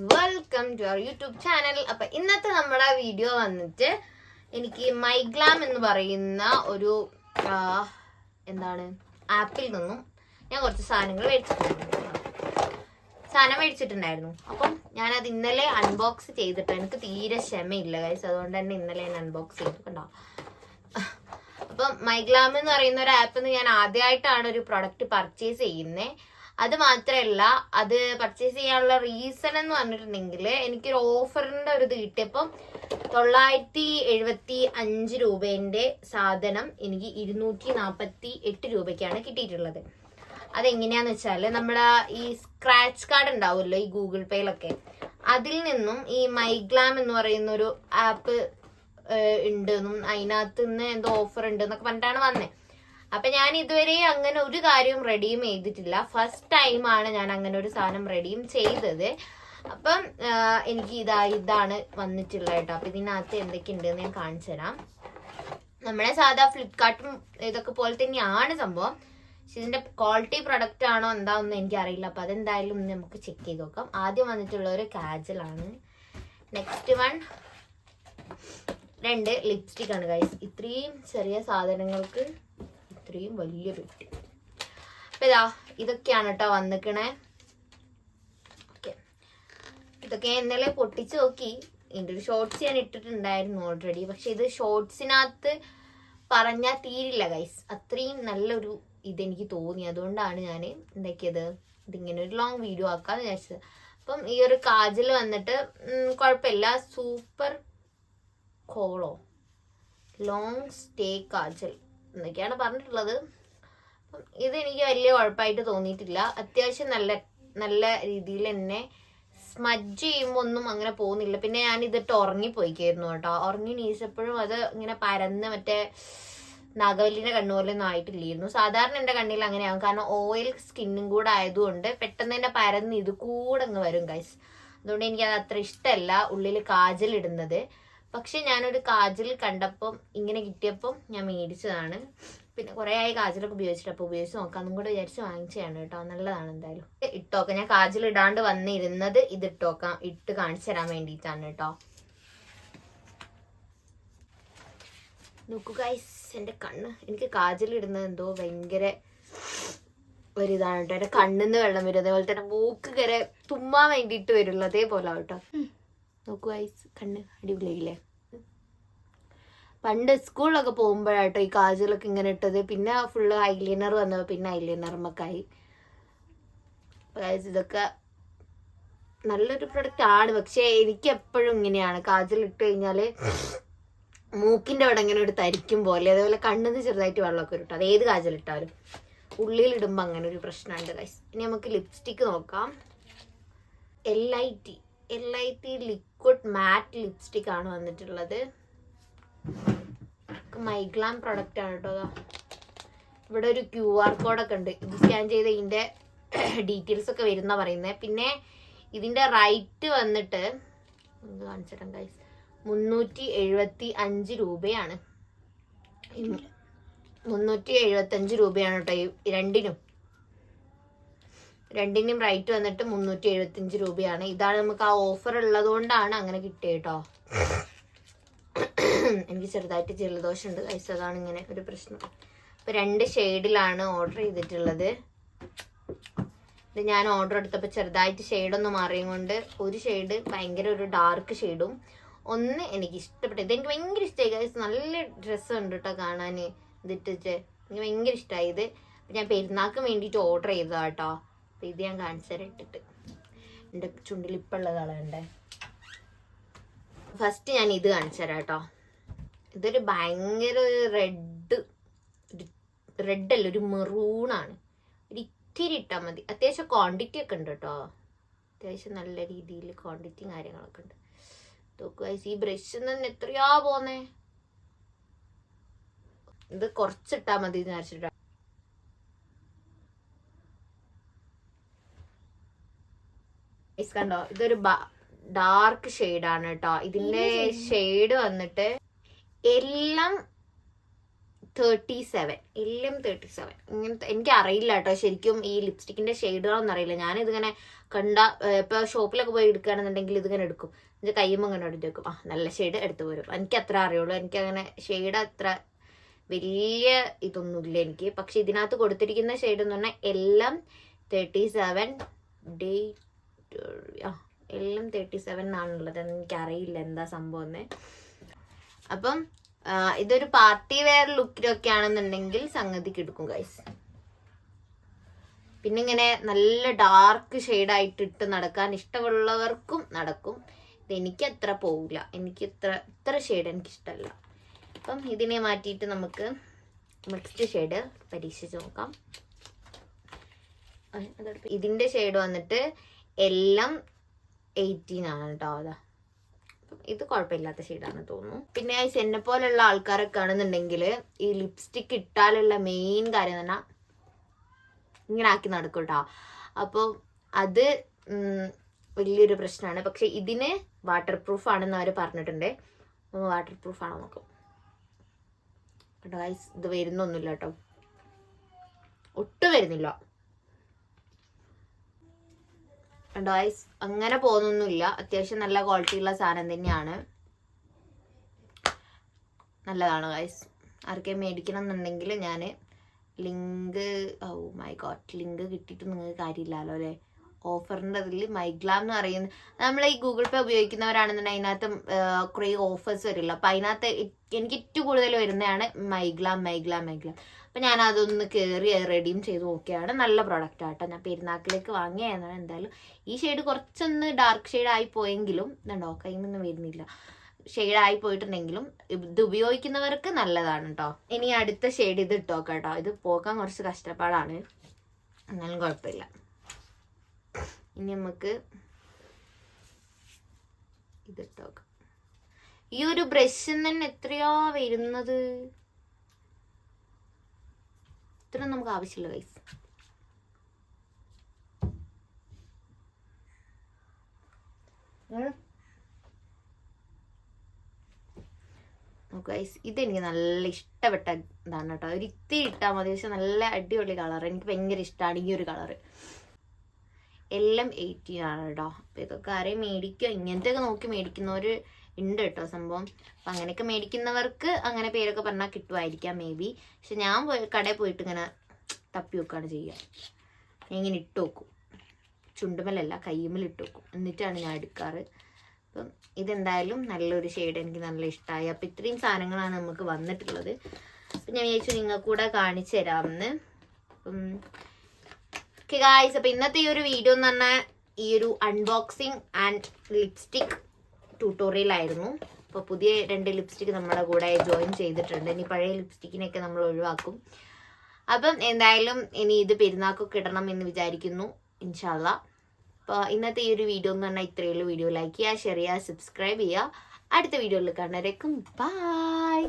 Welcome to our YouTube channel അപ്പൊ ഇന്നത്തെ നമ്മുടെ വീഡിയോ വന്നിട്ട് എനിക്ക് മൈഗ്ലാം എന്ന് പറയുന്ന ഒരു എന്താണ് ആപ്പിൽ നിന്നും ഞാൻ കുറച്ച് സാധനങ്ങൾ മേടിച്ചിട്ടുണ്ടായിരുന്നു. സാധനം മേടിച്ചിട്ടുണ്ടായിരുന്നു. അപ്പം ഞാനത് ഇന്നലെ അൺബോക്സ് ചെയ്തിട്ട് എനിക്ക് തീരെ ക്ഷമയില്ല ഗൈസ് അതുകൊണ്ട് തന്നെ ഇന്നലെ ഞാൻ അൺബോക്സ് ചെയ്തിട്ടുണ്ടാവും അപ്പം മൈഗ്ലാം എന്ന് പറയുന്ന ഒരു ആപ്പിൽ നിന്ന് ഞാൻ ആദ്യമായിട്ടാണ് ഒരു പ്രൊഡക്റ്റ് പർച്ചേസ് ചെയ്യുന്നത് അത് മാത്രമല്ല അത് പർച്ചേസ് ചെയ്യാനുള്ള റീസൺ എന്ന് പറഞ്ഞിട്ടുണ്ടെങ്കിൽ എനിക്കൊരു ഓഫറിന്റെ ഒരു ഇത് കിട്ടിയപ്പം തൊള്ളായിരത്തി എഴുപത്തി അഞ്ച് രൂപേന്റെ സാധനം എനിക്ക് ഇരുന്നൂറ്റി നാൽപ്പത്തി എട്ട് രൂപയ്ക്കാണ് കിട്ടിയിട്ടുള്ളത്. അതെങ്ങനെയാന്ന് വെച്ചാൽ നമ്മുടെ ഈ സ്ക്രാച്ച് കാർഡ് ഉണ്ടാവുമല്ലോ ഈ ഗൂഗിൾ പേയിലൊക്കെ അതിൽ നിന്നും ഈ മൈഗ്ലാം എന്ന് പറയുന്ന ഒരു ആപ്പ് ഉണ്ടെന്നും അതിനകത്ത് നിന്ന് എന്തോ ഓഫർ ഉണ്ട് എന്നൊക്കെ പറഞ്ഞിട്ടാണ് വന്നത് അപ്പൊ ഞാൻ ഇതുവരെ അങ്ങനെ ഒരു കാര്യവും റെഡിയും ചെയ്തിട്ടില്ല. ഫസ്റ്റ് ടൈമാണ് ഞാൻ അങ്ങനെ ഒരു സാധനം റെഡിയും ചെയ്തത്. അപ്പം എനിക്ക് ഇതാ ഇതാണ് വന്നിട്ടുള്ളത് കേട്ടോ. അപ്പൊ ഇതിനകത്ത് എന്തൊക്കെയുണ്ട് ഞാൻ കാണിച്ചു തരാം. നമ്മളെ സാധാ ഫ്ലിപ്കാർട്ടും ഇതൊക്കെ പോലെ തന്നെയാണ് സംഭവം. പക്ഷെ ഇതിന്റെ ക്വാളിറ്റി പ്രൊഡക്റ്റ് ആണോ എന്താണെന്ന് എനിക്കറിയില്ല. അപ്പൊ അതെന്തായാലും നമുക്ക് ചെക്ക് ചെയ്ത് നോക്കാം. ആദ്യം വന്നിട്ടുള്ള ഒരു കാജലാണ് നെക്സ്റ്റ് വൺ രണ്ട് ലിപ്സ്റ്റിക് ആണ് ഗൈസ് ഇത്രയും ചെറിയ സാധനങ്ങൾക്ക് ഇത്രയും വലിയ പെട്ടി. അപ്പൊ ഇതാ ഇതൊക്കെയാണ് കേട്ടോ വന്നിക്കണേ. ഇതൊക്കെ ഇന്നലെ പൊട്ടിച്ച് നോക്കി. എന്റെ ഒരു ഷോർട്സ് ഞാൻ ഇട്ടിട്ടുണ്ടായിരുന്നു ഓൾറെഡി പക്ഷെ ഇത് ഷോർട്സിനകത്ത് പറഞ്ഞാൽ തീരില്ല ഗൈസ് അത്രയും നല്ലൊരു ഇതെനിക്ക് തോന്നി. അതുകൊണ്ടാണ് ഞാൻ എന്താക്കിയത്? ഇതിങ്ങനെ ഒരു ലോങ് വീഡിയോ ആക്കാന്ന് വിചാരിച്ചത്. അപ്പം ഈ ഒരു കാജൽ വന്നിട്ട് കുഴപ്പമില്ല. സൂപ്പർ കോളോ ലോങ് സ്റ്റേ കാജൽ. എന്നൊക്കെയാണ് പറഞ്ഞിട്ടുള്ളത്. അപ്പം ഇത് എനിക്ക് വലിയ കുഴപ്പമായിട്ട് തോന്നിയിട്ടില്ല. അത്യാവശ്യം നല്ല നല്ല രീതിയിൽ തന്നെ സ്മജ് ചെയ്യുമ്പോൾ ഒന്നും അങ്ങനെ പോകുന്നില്ല. പിന്നെ ഞാൻ ഇതിട്ട് ഉറങ്ങിപ്പോയിക്കായിരുന്നു കേട്ടോ. ഉറങ്ങി നീച്ചപ്പോഴും അത് ഇങ്ങനെ പരന്ന് മറ്റേ നഗവല്ലിന്റെ കണ്ണു പോലെ ഒന്നും ആയിട്ടില്ലായിരുന്നു. സാധാരണ എന്റെ കണ്ണിൽ അങ്ങനെയാകും കാരണം ഓയിൽ സ്കിന്നും കൂടെ ആയതുകൊണ്ട് പെട്ടെന്ന് തന്നെ പരന്ന് ഇത് കൂടെ അങ്ങ് വരും ഗൈസ് അതുകൊണ്ട് എനിക്ക് അത് അത്ര ഇഷ്ടമല്ല ഉള്ളിൽ കാജൽ ഇടുന്നത്. പക്ഷെ ഞാനൊരു കാജൽ കണ്ടപ്പം ഇങ്ങനെ കിട്ടിയപ്പം ഞാൻ മേടിച്ചതാണ്. പിന്നെ കുറെ ആയി കാജലൊക്കെ ഉപയോഗിച്ചിട്ട് അപ്പൊ ഉപയോഗിച്ച് അതും കൂടെ വിചാരിച്ച് വാങ്ങിച്ചതാണ് കേട്ടോ. നല്ലതാണ് എന്തായാലും. ഇട്ടോക്കാം. ഞാൻ കാജൽ ഇടാണ്ട് വന്നിരുന്നത് ഇത് ഇട്ടോക്കാം. ഇട്ട് കാണിച്ചു തരാൻ വേണ്ടിയിട്ടാണ് കേട്ടോ. നോക്കൂ എന്റെ കണ്ണ്. എനിക്ക് കാജൽ ഇടുന്നത് എന്തോ ഭയങ്കര ഒരിതാണ് കേട്ടോ. എന്റെ കണ്ണിന്ന് വെള്ളം വരും. അതേപോലെ തന്നെ മൂക്ക് കരെ തുമ്മാൻ വേണ്ടിയിട്ട് വരുള്ളൂ അതേപോലെ കേട്ടോ. നോക്കൂ ഐസ് കണ്ണ് അടിപൊളിയില്ലേ പണ്ട് സ്കൂളിലൊക്കെ പോകുമ്പോഴാട്ടോ ഈ കാജലൊക്കെ ഇങ്ങനെ ഇട്ടത്. പിന്നെ ഫുള്ള് ഐലൈനർ വന്നപ്പോൾ പിന്നെ ഐലൈനർമൊക്കെയായി മക്കായി ഇതൊക്കെ നല്ലൊരു പ്രൊഡക്റ്റ് ആണ്. പക്ഷേ എനിക്ക് എപ്പോഴും ഇങ്ങനെയാണ്. കാജൽ ഇട്ട് കഴിഞ്ഞാൽ മൂക്കിന്റെ അവിടെ ഇങ്ങനെ ഒരു തരിക്കും പോലെ. അതേപോലെ കണ്ണിന്ന് ചെറുതായിട്ട് വെള്ളമൊക്കെ ഇട്ടു ട്ടോ. അത് ഏത് കാജൽ ഇട്ടാലും. ഉള്ളിൽ ഇടുമ്പോൾ അങ്ങനെ ഒരു പ്രശ്നമുണ്ട് ഇനി നമുക്ക് ലിപ്സ്റ്റിക്ക് നോക്കാം. L I T L I T liquid matte lipstick ആണ് വന്നിട്ടുള്ളത്. മൈഗ്ലാം പ്രൊഡക്റ്റ് ആണ് കേട്ടോ ഇവിടെ ഒരു ക്യു ആർ കോഡൊക്കെ ഉണ്ട്. ഇത് സ്കാൻ ചെയ്ത് ഇതിന്റെ ഡീറ്റെയിൽസ് ഒക്കെ വരുന്ന പറയുന്നത് പിന്നെ ഇതിന്റെ റൈറ്റ് വന്നിട്ട് കാണിച്ചിട്ടുണ്ട് കാണിച്ചിട്ടും ഗൈസ് മുന്നൂറ്റി എഴുപത്തി അഞ്ച് രൂപയാണ്. മുന്നൂറ്റി എഴുപത്തി അഞ്ച് രൂപയാണ് കേട്ടോ ഈ രണ്ടിനും. രണ്ടിനും റൈറ്റ് വന്നിട്ട് മുന്നൂറ്റി എഴുപത്തി അഞ്ച് രൂപയാണ്. ഇതാണ് നമുക്ക് ആ ഓഫർ ഉള്ളതുകൊണ്ടാണ് അങ്ങനെ കിട്ടിയത് കേട്ടോ എനിക്ക് ചെറുതായിട്ട് ജലദോഷം ഉണ്ട് കഴിച്ച അതാണ് ഇങ്ങനെ ഒരു പ്രശ്നം. അപ്പൊ രണ്ട് ഷെയ്ഡിലാണ് ഓർഡർ ചെയ്തിട്ടുള്ളത്. ഇത് ഞാൻ ഓർഡർ എടുത്തപ്പോൾ ചെറുതായിട്ട് ഷെയ്ഡൊന്ന് മാറിയും കൊണ്ട് ഒരു ഷെയ്ഡ് ഭയങ്കര ഒരു ഡാർക്ക് ഷെയ്ഡും ഒന്ന് എനിക്ക് ഇഷ്ടപ്പെട്ടു ഇത് എനിക്ക് ഭയങ്കര ഇഷ്ടമായി. നല്ല ഡ്രസ്സ് ഉണ്ട് കേട്ടോ കാണാൻ ഇതിട്ടിട്ട് എനിക്ക് ഭയങ്കര ഇഷ്ടമായി ഇത്. ഞാൻ പെരുന്നാൾക്ക് വേണ്ടിയിട്ട് ഓർഡർ ചെയ്തതാ കേട്ടോ അപ്പൊ ഇത് ഞാൻ കാണിച്ചു തരാം ഇട്ടിട്ട് എന്റെ ചുണ്ടിൽ കളയുണ്ടേ? ഫസ്റ്റ് ഞാൻ ഇത് കാണിച്ചു തരാം കേട്ടോ ഇതൊരു ഭയങ്കര റെഡ് റെഡ് അല്ല ഒരു മെറൂണാണ് ഒരു ഇത്തിരി ഇട്ടാൽ മതി. അത്യാവശ്യം ക്വാണ്ടിറ്റി ഒക്കെ ഉണ്ട് കേട്ടോ അത്യാവശ്യം നല്ല രീതിയിൽ ക്വാണ്ടിറ്റിയും കാര്യങ്ങളൊക്കെ ഉണ്ട്. നോക്കുക ഈ ബ്രഷ് നിന്ന് എത്രയാ പോന്നേ? ഇത് കുറച്ചിട്ടാൽ മതി എന്ന് വിചാരിച്ചിട്ടാ. Guys, കണ്ടോ? ഇതൊരു ഡാർക്ക് ആണ് കേട്ടോ ഇതിന്റെ ഷെയ്ഡ് വന്നിട്ട് എല്ലാം തേർട്ടി സെവൻ എല്ലാം തേർട്ടി സെവൻ ഇങ്ങനത്തെ എനിക്ക് അറിയില്ല കേട്ടോ ശരിക്കും ഈ ലിപ്സ്റ്റിക്കിന്റെ ഷെയ്ഡുകളൊന്നും അറിയില്ല. ഞാൻ ഇതിങ്ങനെ കണ്ട ഇപ്പൊ ഷോപ്പിലൊക്കെ പോയി എടുക്കുകയാണെന്നുണ്ടെങ്കിൽ ഇതിങ്ങനെ എടുക്കും. എന്റെ കയ്യുമ്പോൾ ഇങ്ങനെ എടുത്ത് വെക്കും. ആ നല്ല ഷെയ്ഡ് എടുത്തു വരും എനിക്ക് അത്ര അറിയുള്ളൂ. എനിക്ക് അങ്ങനെ ഷെയ്ഡ് അത്ര വലിയ ഇതൊന്നുമില്ല എനിക്ക്. പക്ഷെ ഇതിനകത്ത് കൊടുത്തിരിക്കുന്ന ഷെയ്ഡ് എന്ന് പറഞ്ഞാൽ എല്ലാം തേർട്ടി സെവൻ ഡേ എല്ലാം തേർട്ടി സെവൻ ആണുള്ളത്. എനിക്കറിയില്ല എന്താ സംഭവം എന്ന്. അപ്പം ഇതൊരു പാർട്ടി വെയർ ലുക്കിലൊക്കെ ആണെന്നുണ്ടെങ്കിൽ സംഗതിക്ക് എടുക്കും ഗൈസ് പിന്നെ ഇങ്ങനെ നല്ല ഡാർക്ക് ഷെയ്ഡായിട്ട് ഇട്ട് നടക്കാൻ ഇഷ്ടമുള്ളവർക്കും നടക്കും. എനിക്ക് അത്ര പോവില്ല. എനിക്ക് ഇത്ര ഇത്ര ഷെയ്ഡ് എനിക്ക് ഇഷ്ടമല്ല അപ്പം ഇതിനെ മാറ്റിയിട്ട് നമുക്ക് മിക്സ്ഡ് ഷെയ്ഡ് പരീക്ഷിച്ച് നോക്കാം. ഇതിന്റെ ഷെയ്ഡ് വന്നിട്ട് എല്ലാം എയ്റ്റീൻ ആണ് കേട്ടോ അതാ. ഇത് കുഴപ്പമില്ലാത്ത ഷെയ്ഡാണ് തോന്നുന്നു. പിന്നെ ഈ എന്നെ പോലെയുള്ള ആൾക്കാരൊക്കെ ആണെന്നുണ്ടെങ്കിൽ ഈ ലിപ്സ്റ്റിക് ഇട്ടാലുള്ള മെയിൻ കാര്യം പറഞ്ഞാൽ ഇങ്ങനെ ആക്കി നടക്കും കേട്ടോ അപ്പോൾ അത് വലിയൊരു പ്രശ്നമാണ്. പക്ഷെ ഇതിന് വാട്ടർ പ്രൂഫ് ആണെന്ന് അവർ പറഞ്ഞിട്ടുണ്ട്. വാട്ടർ പ്രൂഫ് ആണോ നോക്കാം. കേട്ടോ ഇത് വരുന്നൊന്നുമില്ല കേട്ടോ ഒട്ടും വരുന്നില്ല. കണ്ടോ? അങ്ങനെ പോകുന്നൊന്നുമില്ല. അത്യാവശ്യം നല്ല ക്വാളിറ്റി ഉള്ള സാധനം തന്നെയാണ്. നല്ലതാണ് ഗൈസ് ആർക്കെ മേടിക്കണം എന്നുണ്ടെങ്കിൽ ഞാൻ link oh my God link കിട്ടിയിട്ട് നിങ്ങൾക്ക് കാര്യമില്ലല്ലോ അല്ലേ? ഓഫറിന്റെ അതിൽ മൈഗ്ലാം എന്ന് പറയുന്നത് നമ്മൾ ഈ ഗൂഗിൾ പേ ഉപയോഗിക്കുന്നവരാണെന്നുണ്ടെങ്കിൽ അതിനകത്ത് കുറേ ഓഫേഴ്സ് വരില്ല. അപ്പം അതിനകത്ത് എനിക്ക് ഏറ്റവും കൂടുതൽ വരുന്നതാണ് മൈഗ്ലാം മൈഗ്ലാം മൈഗ്ലാം. അപ്പം ഞാൻ അതൊന്ന് കയറി റെഡിയും ചെയ്ത് നോക്കിയാണ് നല്ല പ്രോഡക്റ്റ് ആട്ടോ. ഞാൻ പെരുന്നാക്കിലേക്ക് വാങ്ങിയതാണ് എന്തായാലും. ഈ ഷെയ്ഡ് കുറച്ചൊന്ന് ഡാർക്ക് ഷെയ്ഡ് ആയി പോയെങ്കിലും ഇതുണ്ടോ കൈമൊന്നും വരുന്നില്ല. ഷെയ്ഡ് ആയി പോയിട്ടുണ്ടെങ്കിലും ഇത് ഉപയോഗിക്കുന്നവർക്ക് നല്ലതാണ് കേട്ടോ ഇനി അടുത്ത ഷെയ്ഡ് ഇത് ഇട്ടോ കേട്ടോ ഇത് പോക്കാൻ കുറച്ച് കഷ്ടപ്പാടാണ്. എന്നാലും കുഴപ്പമില്ല. ഇനി നമുക്ക് ഇത് ഇട്ടോക്കാം ഈ ഒരു ബ്രഷിൽ തന്നെ എത്രയാ വരുന്നത്? ഇത്ര നമുക്ക് ആവശ്യമില്ല ഗൈസ് ഇതെനിക്ക് നല്ല ഇഷ്ടപ്പെട്ട ഇതാണ് കേട്ടോ. ഒരു ഇത്തിരി ഇട്ടാൽ മതി പക്ഷെ നല്ല അടിപൊളി കളർ എനിക്ക് ഭയങ്കര ഇഷ്ടമാണ് ഈ ഒരു കളറ് എല്ലാം എയ്റ്റീൻ ആണ് കേട്ടോ അപ്പോൾ ഇതൊക്കെ ആരെയും മേടിക്കുക? ഇങ്ങനത്തെയൊക്കെ നോക്കി മേടിക്കുന്നവർ ഉണ്ട് കേട്ടോ സംഭവം. അപ്പം അങ്ങനെയൊക്കെ മേടിക്കുന്നവർക്ക് അങ്ങനെ പേരൊക്കെ പറഞ്ഞാൽ കിട്ടുമായിരിക്കാം മേ ബി പക്ഷെ ഞാൻ പോയി കടയിൽ പോയിട്ട് ഇങ്ങനെ തപ്പി വെക്കുകയാണ് ചെയ്യുക. ഇങ്ങനെ ഇട്ട് വെക്കും. ചുണ്ടുമലല്ല കയ്യുമ്മൽ ഇട്ട് വെക്കും. എന്നിട്ടാണ് ഞാൻ എടുക്കാറ്. അപ്പം ഇതെന്തായാലും നല്ലൊരു ഷെയ്ഡ് എനിക്ക് നല്ല ഇഷ്ടമായി അപ്പം ഇത്രയും സാധനങ്ങളാണ് നമുക്ക് വന്നിട്ടുള്ളത്. അപ്പം ഞാൻ വിചാരിച്ചു നിങ്ങൾക്ക് കൂടെ കാണിച്ചു തരാമെന്ന്. അപ്പം ഓക്കെ ഗായ്സ് അപ്പൊ ഇന്നത്തെ ഈ ഒരു വീഡിയോ എന്ന് പറഞ്ഞാൽ ഈ ഒരു അൺബോക്സിങ് ആൻഡ് ലിപ്സ്റ്റിക് ട്യൂട്ടോറിയൽ ആയിരുന്നു. അപ്പോൾ പുതിയ രണ്ട് ലിപ്സ്റ്റിക് നമ്മുടെ കൂടെ ജോയിൻ ചെയ്തിട്ടുണ്ട്. ഇനി പഴയ ലിപ്സ്റ്റിക്കിനെയൊക്കെ നമ്മൾ ഒഴിവാക്കും. അപ്പം എന്തായാലും ഇനി ഇത് പെരുന്നാക്കൊക്കെ ഇടണം എന്ന് വിചാരിക്കുന്നു. ഇൻഷാല്ല അപ്പോൾ ഇന്നത്തെ ഈ ഒരു വീഡിയോ എന്ന് പറഞ്ഞാൽ ഇത്രയുള്ള വീഡിയോ ലൈക്ക് ചെയ്യുക ഷെയർ ചെയ്യുക സബ്സ്ക്രൈബ് ചെയ്യുക. അടുത്ത വീഡിയോയിൽ കാണുന്നവരേക്കും ബൈ